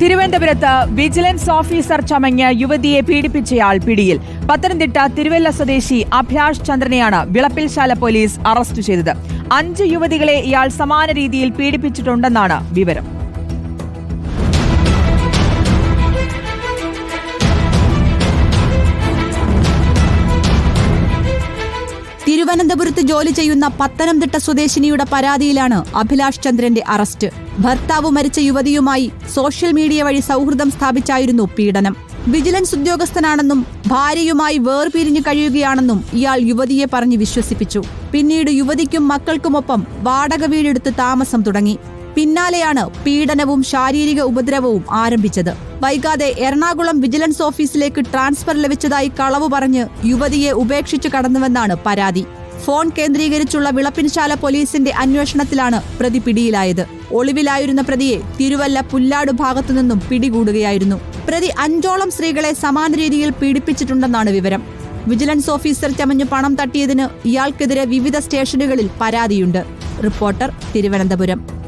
തിരുവനന്തപുരത്ത് vigilance officer ചമഞ്ഞ് യുവതിയെ പീഡിപ്പിച്ചയാൾ പിടിയിൽ. പത്തനംതിട്ട തിരുവല്ല സ്വദേശി അഭിലാഷ് ചന്ദ്രനെയാണ് വിളപ്പിൽശാല പോലീസ് അറസ്റ്റ് ചെയ്തത്. അഞ്ച് യുവതികളെ ഇയാൾ സമാന രീതിയിൽ പീഡിപ്പിച്ചിട്ടുണ്ടെന്നാണ് വിവരം. തിരുവനന്തപുരത്ത് ജോലി ചെയ്യുന്ന പത്തനംതിട്ട സ്വദേശിനിയുടെ പരാതിയിലാണ് അഭിലാഷ് ചന്ദ്രന്റെ അറസ്റ്റ്. ഭർത്താവ് മരിച്ച യുവതിയുമായി സോഷ്യൽ മീഡിയ വഴി സൗഹൃദം സ്ഥാപിച്ചായിരുന്നു പീഡനം. വിജിലൻസ് ഉദ്യോഗസ്ഥനാണെന്നും ഭാര്യയുമായി വേർപിരിഞ്ഞു കഴിയുകയാണെന്നും ഇയാൾ യുവതിയെ പറഞ്ഞ് വിശ്വസിപ്പിച്ചു. പിന്നീട് യുവതിക്കും മക്കൾക്കുമൊപ്പം വാടക വീടെടുത്ത് താമസം തുടങ്ങി. പിന്നാലെയാണ് പീഡനവും ശാരീരിക ഉപദ്രവവും ആരംഭിച്ചത്. വൈകാതെ എറണാകുളം വിജിലൻസ് ഓഫീസിലേക്ക് ട്രാൻസ്ഫർ ലഭിച്ചതായി കളവ് പറഞ്ഞ് യുവതിയെ ഉപേക്ഷിച്ചു കടന്നുവെന്നാണ് പരാതി. ഫോൺ കേന്ദ്രീകരിച്ചുള്ള വിളപ്പിൻശാല പോലീസിന്റെ അന്വേഷണത്തിലാണ് പ്രതി പിടിയിലായത്. ഒളിവിലായിരുന്ന പ്രതിയെ തിരുവല്ല പുല്ലാട് ഭാഗത്തു നിന്നും പിടികൂടുകയായിരുന്നു. പ്രതി അഞ്ചോളം സ്ത്രീകളെ സമാന രീതിയിൽ പീഡിപ്പിച്ചിട്ടുണ്ടെന്നാണ് വിവരം. വിജിലൻസ് ഓഫീസർ ചമഞ്ഞു പണം തട്ടിയതിന് ഇയാൾക്കെതിരെ വിവിധ സ്റ്റേഷനുകളിൽ പരാതിയുണ്ട്. റിപ്പോർട്ടർ തിരുവനന്തപുരം.